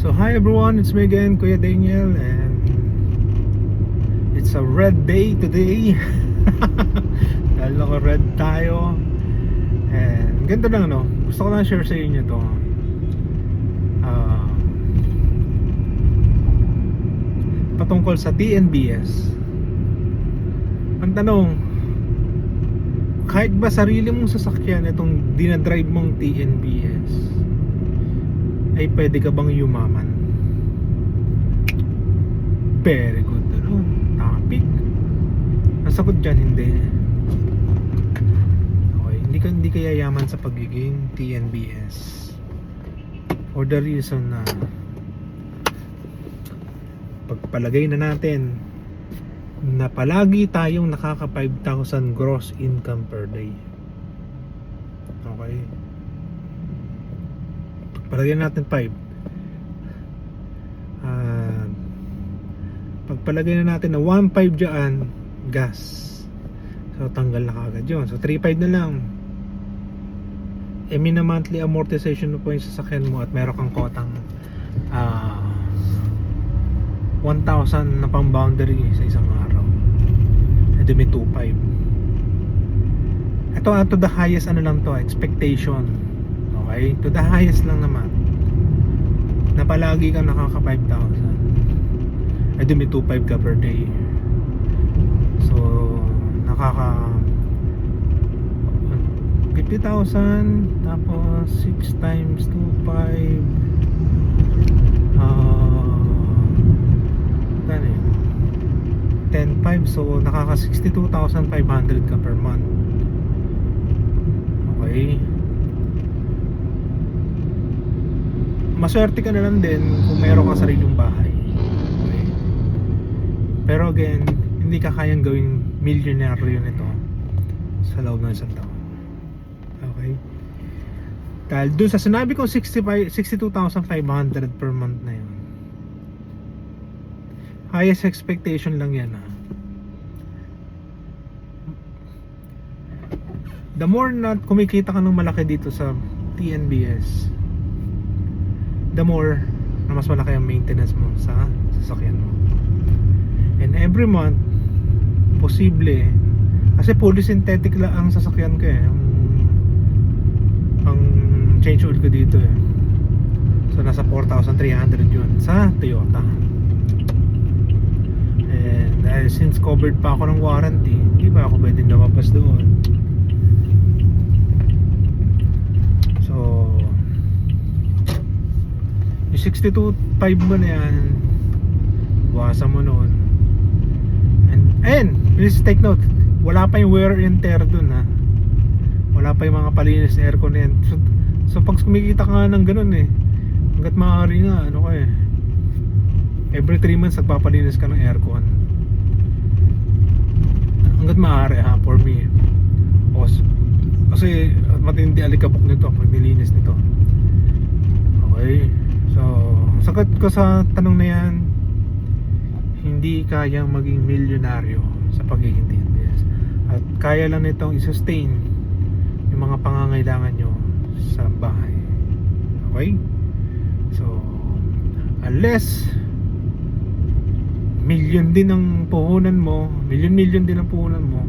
So hi everyone, it's me again, Kuya Daniel and it's a red day today. Dahil naka red tayo. And ganito lang no, gusto ko lang share sa inyo to. Ah, patungkol sa TNBS. Ang tanong, kahit ba sarili mong sasakyan itong dinadrive mong TNBS, ay pwede ka bang yumaman? Very good ano, topic. Ang sagot dyan, hindi. Okay, hindi ka, hindi ka yayaman sa pagiging TNBS. For the reason na pagpalagay na natin na palagi tayong nakaka 5,000 gross income per day. Okay? Pagpalagay natin 5. Ah, pagpalagay na natin na 1.5 dyan, gas. So, tanggal na kagad yun. So, 3.5 na lang. E, mina monthly amortization mo po yung sasakyan mo at meron kang kotang ah 1,000 na pang boundary sa isang araw. Di may 2.5. Ito, ah, to the highest ano lang to, expectation. Okay? To the highest lang naman. Na palagi kang nakaka 5,000. Eh di may 2,500 ka per day. So, nakaka 50,000 tapos 6 times 2,500 ah ano yun 10,500 so nakaka 62,500 ka per month okay maswerte ka na lang din kung meron kang sariling bahay. Okay. pero again hindi ka kayang gawing milyonaryo nito sa loob ng isang taon. Okay? Dahil dun sa sinabi ko 65 62,500 per month na yun. Highest expectation lang yan ha? The more na kumikita ka ng malaki dito sa TNBS the more na mas malaki ang maintenance mo sa sasakyan mo. And every month posible kasi fully synthetic lang ang sasakyan ko eh. Ang, ang change oil ko dito eh. So nasa 4,300 yun sa Toyota. And dahil since covered pa ako ng warranty hindi pa ako pwede lumabas doon so yung 62.5 mo na yan? Bawasan mo noon And, and please take note Wala pa yung wear and tear dun ha? Wala pa yung mga palinis na aircon na yan. So, so pag kumikita ka ng ganun eh Hanggat maaari nga ano ka eh Every 3 months nagpapalinis ka ng aircon. Hanggat maaari ha for me. Os, Kasi matindi alikabok nito pag nilinis nito sagot ko sa tanong na yan, hindi kayang maging milyonaryo sa pagiging TNBS. At kaya lang nitong i-sustain yung mga pangangailangan nyo sa bahay. Okay? So, unless million din ang puhunan mo, million-million din ang puhunan mo,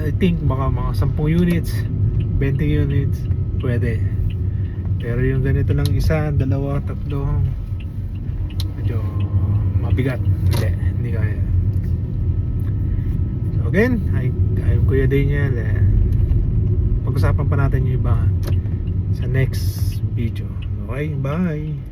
I think baka mga 10 units, 20 units, pwede. Pero yung ganito lang isa, dalawa, tatlo. Medyo mabigat. Hindi, hindi kaya. So again, I, I'm Kuya Daniel and Pag-usapan pa natin yung iba Sa next video. Okay, bye